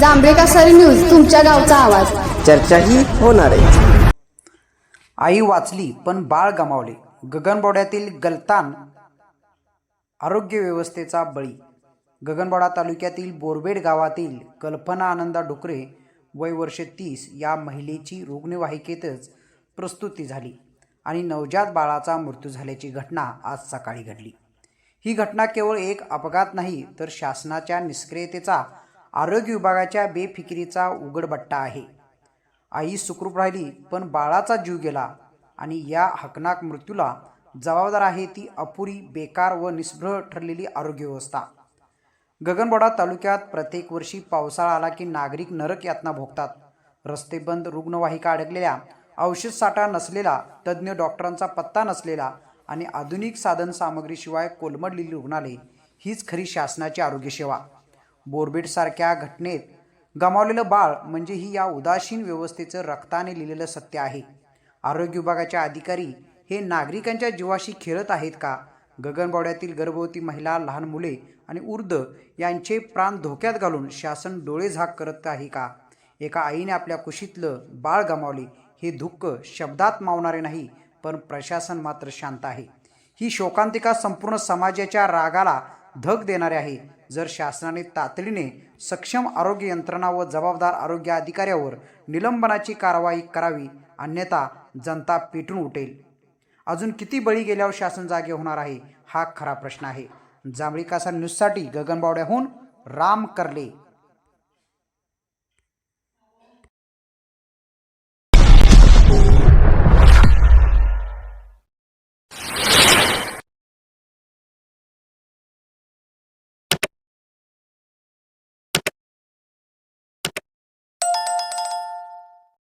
जांभळे कासारी news तुमच्या गावचा आवाज. चर्चाही होणार आहे. आई वाचली पण बाळ गमावले. गगनबोड्यातील गलतान आरोग्य व्यवस्थेचा बळी. गगनबोडा तालुक्यातील बोरबेड गावातील कल्पना आनंदा डुकरे वय वर्षे तीस या महिलेची रुग्णवाहिकेतच प्रस्तुती झाली आणि नवजात बाळाचा मृत्यू झाल्याची घटना आज सकाळी घडली. ही घटना केवळ एक अपघात नाही तर शासनाच्या निष्क्रियतेचा आरोग्य विभागाच्या बेफिकिरीचा उघडबट्टा आहे. आई सुखरूप राहिली पण बाळाचा जीव गेला आणि या हकनाक मृत्यूला जबाबदार आहे ती अपुरी बेकार व निस्पृह ठरलेली आरोग्य व्यवस्था. गगनबोडा तालुक्यात प्रत्येक वर्षी पावसाळा आला की नागरिक नरक यातना भोगतात. रस्ते बंद रुग्णवाहिका अडकलेल्या औषध साठा नसलेला तज्ज्ञ डॉक्टरांचा पत्ता नसलेला आणि आधुनिक साधन सामग्रीशिवाय कोलमडलेली रुग्णालय हीच खरी शासनाची आरोग्यसेवा. बोरबेटसारख्या घटनेत गमावलेलं बाळ म्हणजे ही या उदासीन व्यवस्थेचं रक्ताने लिहिलेलं सत्य आहे. आरोग्य विभागाच्या अधिकारी हे नागरिकांच्या जीवाशी खेळत आहेत का? गगनबावड्यातील गर्भवती महिला लहान मुले आणि उर्द यांचे प्राण धोक्यात घालून शासन डोळे झाक करत आहे का? एका आईने आपल्या कुशीतलं बाळ गमावले हे दुःख शब्दात मावणारे नाही पण प्रशासन मात्र शांत आहे. ही शोकांतिका संपूर्ण समाजाच्या रागाला धग देणारे आहे. जर शासनाने तातडीने सक्षम आरोग्य यंत्रणा व जबाबदार आरोग्य अधिकाऱ्यावर निलंबनाची कारवाई करावी अन्यथा जनता पेटून उठेल. अजून किती बळी गेल्यावर शासन जागे होणार आहे हा खरा प्रश्न आहे. जांभळी कासा न्यूजसाठी गगनबावड्याहून राम करले.